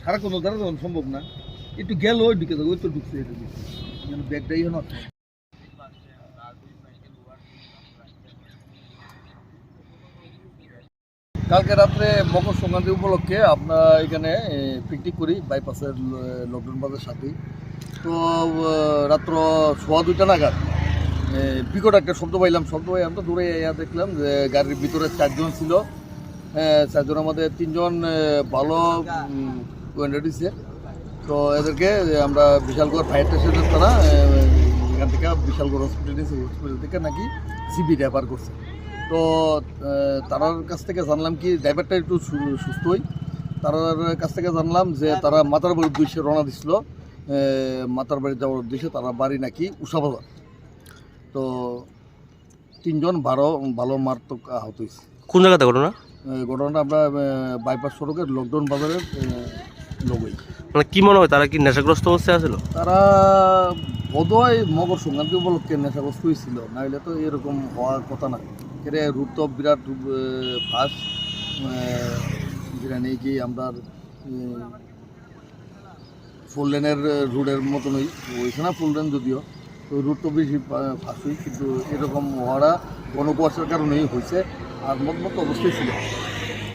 সারাক্ষণ দাঁড়া তখন সম্ভব না, একটু গেল ওই ঢুকে যাবে ওই তো ঢুকছে এটা যেন ব্যাগটাই না কালকে রাত্রে মকর সংক্রান্তি উপলক্ষে আমরা এখানে পিকনিক করি বাইপাসের লকডাউন বাজার সাথেই। তো রাত্র সোয়া দুইটা নাগাদ বিকট একটা শব্দ পাইলাম। শব্দ পাইলাম তো দূরে দেখলাম যে, গাড়ির ভিতরে চারজন ছিল। হ্যাঁ, চারজন আমাদের তিনজন ভালো গোয়েন্দা দিছে। তো এদেরকে আমরা বিশালগড় ফায়ার স্টেশনের তারা এখান থেকে বিশালগড় হসপিটাল নিয়েছে। হসপিটাল থেকে নাকি সিবি রেফার করছে। তো তারার কাছ থেকে জানলাম কি ড্রাইভারটা একটু সু- সুস্থই তারার কাছ থেকে জানলাম যে তারা মাতার বাড়ির উদ্দেশ্যে রওনা দিছিল। মাতার বাড়ি যাওয়ার উদ্দেশ্যে তারা বাড়ি নাকি উষাবাজার। তো তিনজন ভালো ভালো মারাত্মক আহত হয়েছে কোন জায়গাতে ঘটনা? ঘটনাটা আমরা বাইপাস সড়কের লকডাউন বাজারের লগই মানে কি মনে হয় তারা কি নেশাগ্রস্ত অবস্থায় আছিল? তারা বোধহয় মকর সংক্রান্তি উপলক্ষে নেশাগ্রস্ত হয়েছিল নাহলে তো এরকম হওয়ার কথা না। এর রুট তো বিরাট ফাঁস যেটা নেই কি আমরা ফুল লেনের রুটের মতনই। হয়েছে না ফুল লেন যদিও তো রুট তো বেশি ফাঁসই কিন্তু এরকম হওয়াটা গণকুয়াশার কারণেই হয়েছে আর মত অবশ্যই ছিল।